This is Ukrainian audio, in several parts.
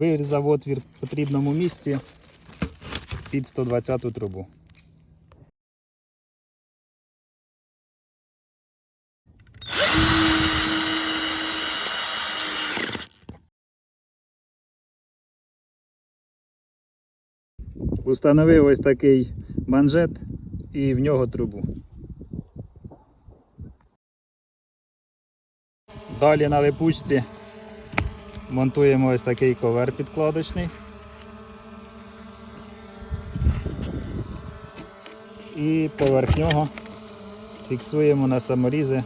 Вирізав отвір в потрібному місці під 120 трубу. Установив ось такий манжет і в нього трубу. Далі на липучці монтуємо ось такий ковер підкладочний. І поверх нього фіксуємо на саморізи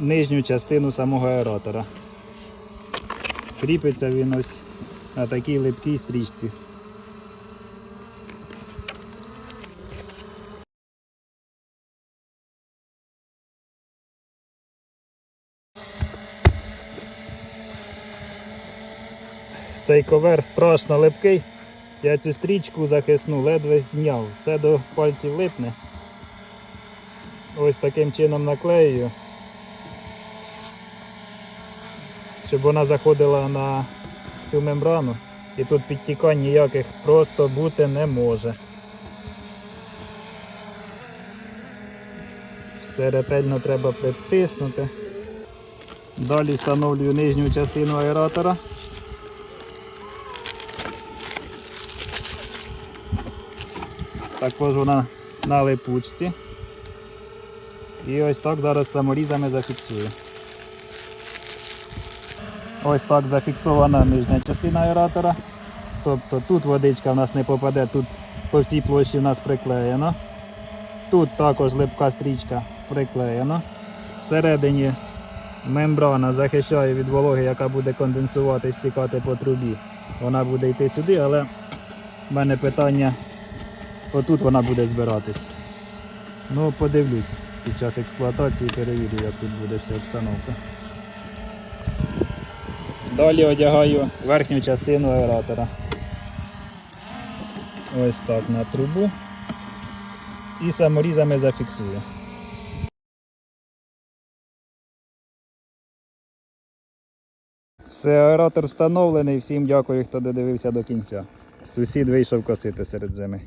нижню частину самого аеротора. Кріпиться він ось на такій липкій стрічці. Цей ковер страшно липкий. Я цю стрічку захисну ледве зняв. Все до пальців липне. Ось таким чином наклеюю. Щоб вона заходила на цю мембрану. І тут підтікань ніяких просто бути не може. Все ретельно треба притиснути. Далі встановлюю нижню частину аератора. Також вона на липучці. І ось так зараз саморізами зафіксую. Ось так зафіксована нижня частина аератора. Тобто тут водичка в нас не попаде, тут по всій площі в нас приклеєно. Тут також липка стрічка приклеєна. Всередині мембрана захищає від вологи, яка буде конденсувати, стікати по трубі. Вона буде йти сюди, але в мене питання Отут вона буде збиратись. Ну, подивлюсь під час експлуатації, перевірю, як тут буде вся обстановка. Далі одягаю верхню частину аератора. Ось так на трубу. І саморізами зафіксую. Все, аератор встановлений. Всім дякую, хто додивився до кінця. Сусід вийшов косити серед зими.